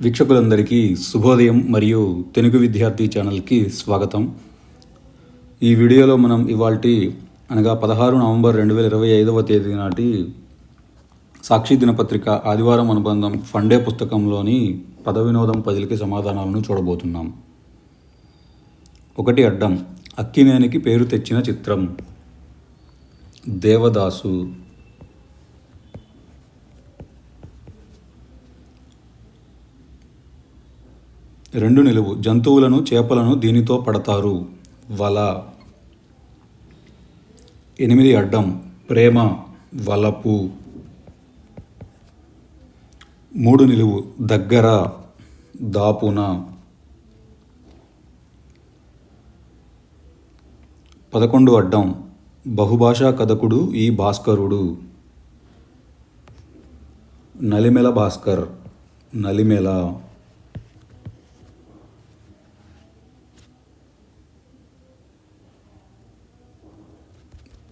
వీక్షకులందరికీ శుభోదయం మరియు తెలుగు విద్యార్థి ఛానల్కి స్వాగతం. ఈ వీడియోలో మనం ఇవాల్టి అనగా పదహారు నవంబర్ రెండు వేల ఇరవై ఐదవ తేదీ నాటి సాక్షి దినపత్రిక ఆదివారం అనుబంధం ఫండే పుస్తకంలోని పద వినోదం పదిలికి సమాధానాలను చూడబోతున్నాం. ఒకటి అడ్డం అక్కినేనికి పేరు తెచ్చిన చిత్రం. దేవదాసు రెండు నిలువు. జంతువులను చేపలను దీనితో పడతారు. వల. ఎనిమిది అడ్డం. ప్రేమ. వలపు. మూడు నిలువు. దగ్గర. దాపున. పదకొండు అడ్డం. బహుభాషా కథకుడు ఈ భాస్కరుడు. నలిమెల భాస్కర్. నలిమెల.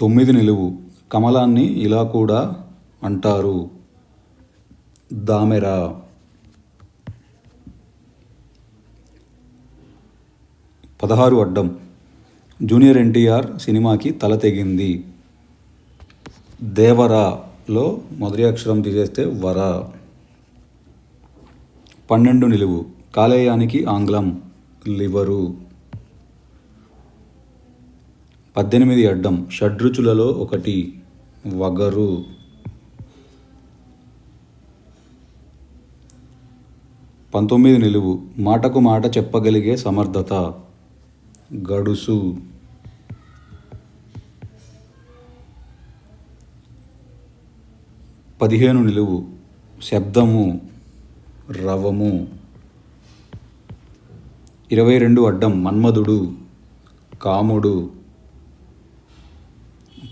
తొమ్మిది నిలువు కమలాన్ని ఇలా కూడా అంటారు. దామెర. పదహారు అడ్డం. జూనియర్ ఎన్టీఆర్ సినిమాకి తల తెగింది. దేవరాలో మొదటి అక్షరం తీసేస్తే వర. పన్నెండు నిలువు కాలేయానికి ఆంగ్లం లివరు. పద్దెనిమిది అడ్డం షడ్రుచులలో ఒకటి. వగరు. పంతొమ్మిది నిలువు. మాటకు మాట చెప్పగలిగే సమర్థత. గడుసు. పదిహేను నిలువు. శబ్దము. రవము. ఇరవై రెండు అడ్డం మన్మధుడు. కాముడు.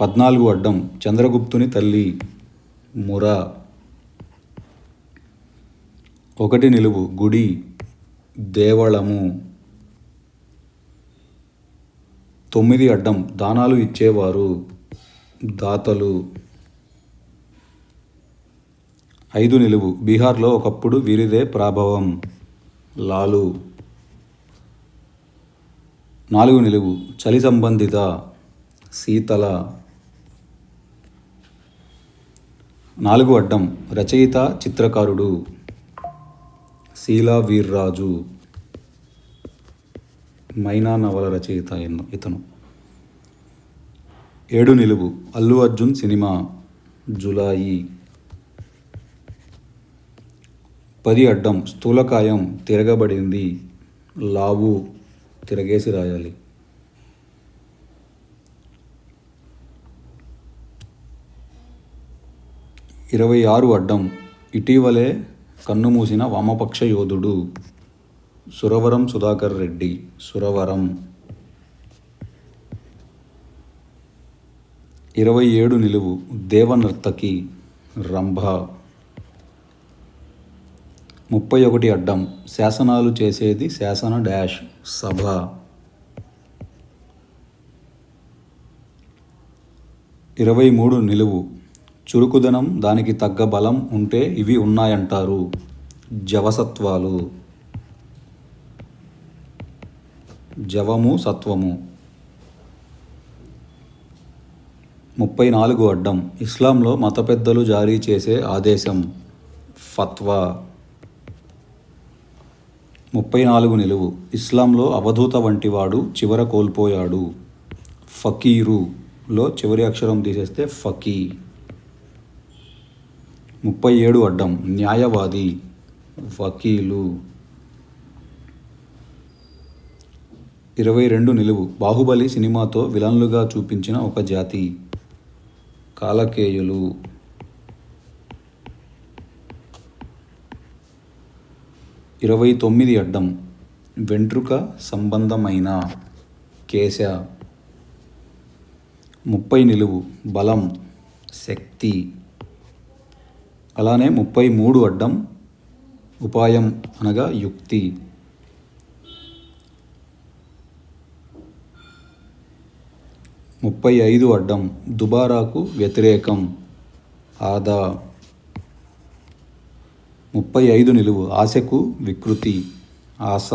పద్నాలుగు అడ్డం చంద్రగుప్తుని తల్లి ముర. ఒకటి నిలువు గుడి దేవళము. తొమ్మిది అడ్డం దానాలు ఇచ్చేవారు దాతలు. ఐదు నిలువు బీహార్లో ఒకప్పుడు వీరిదే ప్రాభవం లాలు. నాలుగు నిలువు చలి సంబంధిత శీతల. నాలుగు అడ్డం రచయిత చిత్రకారుడు. శీలా వీర్రాజు. మైనా నవల రచయిత ఎన్ను ఇతను. ఏడు నిలువు అల్లు అర్జున్ సినిమా జులాయి. పది అడ్డం స్థూలకాయం తిరగబడింది లావు తిరగేసి రాయాలి. ఇరవై ఆరు అడ్డం. ఇటీవలే కన్నుమూసిన వామపక్ష యోధుడు సురవరం సుధాకర్ రెడ్డి. సురవరం. ఇరవై ఏడు నిలువు దేవనర్తకి రంభ. ముప్పై ఒకటి అడ్డం. శాసనాలు చేసేది శాసన డాష్ సభ. ఇరవై మూడు నిలువు చురుకుదనం దానికి తగ్గ బలం ఉంటే ఇవి ఉన్నాయంటారు జవసత్వాలు. జవము సత్వము. ముప్పై నాలుగు అడ్డం. ఇస్లాంలో మత పెద్దలు జారీ చేసే ఆదేశం. ఫత్వా. ముప్పై నాలుగు నిలువు. ఇస్లాంలో అవధూత వంటివాడు చివర కోల్పోయాడు. ఫకీరులో చివరి అక్షరం తీసేస్తే ఫకీ. ముప్పై ఏడు అడ్డం. న్యాయవాది వకీలు. ఇరవై రెండు నిలువు. బాహుబలి సినిమాతో విలన్లుగా చూపించిన ఒక జాతి. కాలకేయులు. ఇరవై తొమ్మిది అడ్డం. వెంట్రుక సంబంధమైన కేశ ముప్పై నిలువు. బలం శక్తి. అలానే ముప్పై మూడు అడ్డం ఉపాయం అనగా యుక్తి. ముప్పై ఐదు అడ్డం దుబారాకు వ్యతిరేకం. ఆదా. ముప్పై ఐదు నిలువు ఆశకు వికృతి. ఆశ.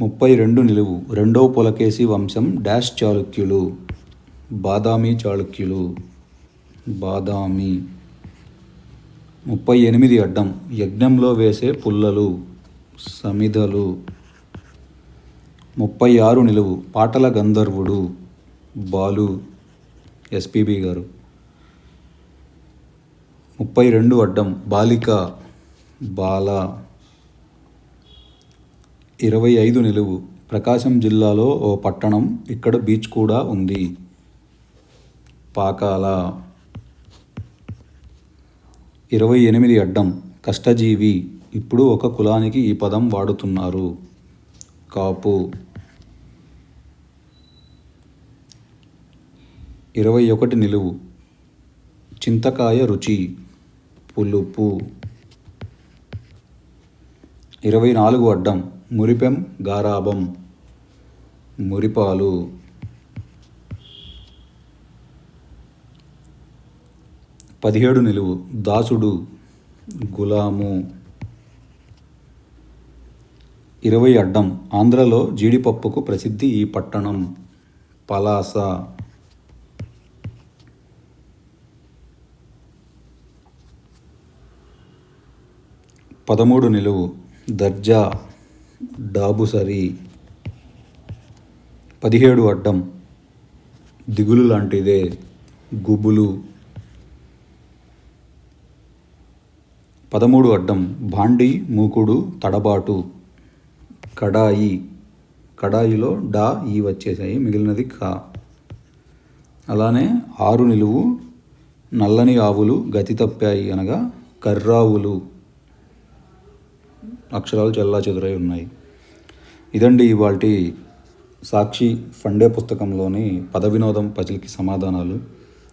ముప్పై రెండు నిలువు రెండో పులకేసి వంశం డాష్ చాళుక్యులు. బాదామి చాళుక్యులు. బాదామి. ముప్పై ఎనిమిది అడ్డం. యజ్ఞంలో వేసే పుల్లలు సమిధలు. ముప్పై ఆరు నిలువు. పాటల గంధర్వుడు బాలు ఎస్పిబి గారు. ముప్పై రెండు అడ్డం. బాలిక బాల. ఇరవై ఐదు నిలువు. ప్రకాశం జిల్లాలో ఓ పట్టణం. ఇక్కడ బీచ్ కూడా ఉంది. పాకాల. ఇరవై ఎనిమిది అడ్డం కష్టజీవి ఇప్పుడు ఒక కులానికి ఈ పదం వాడుతున్నారు. కాపు. ఇరవై ఒకటి నిలువు. చింతకాయ రుచి. పులుపు. ఇరవై నాలుగు అడ్డం మురిపెం గారాబం మురిపాలు. పదిహేడు నిలువు. దాసుడు గులాము. ఇరవై అడ్డం. ఆంధ్రలో జీడిపప్పుకు ప్రసిద్ధి ఈ పట్టణం. పలాస. పదమూడు నిలువు. దర్జా డాబుసరి. పదిహేడు అడ్డం. దిగులు లాంటిదే. గుబులు. పదమూడు అడ్డం భాండి మూకుడు తడబాటు కడాయి. కడాయిలో డా ఈ వచ్చేసాయి మిగిలినది కా. అలానే ఆరు నిలువు నల్లని ఆవులు గతి తప్పాయి అనగా కర్రావులు. అక్షరాలు చల్లా చెదురై ఉన్నాయి. ఇదండి ఇవాళ సాక్షి ఫండే పుస్తకంలోని పద వినోదం పజిల్కి సమాధానాలు.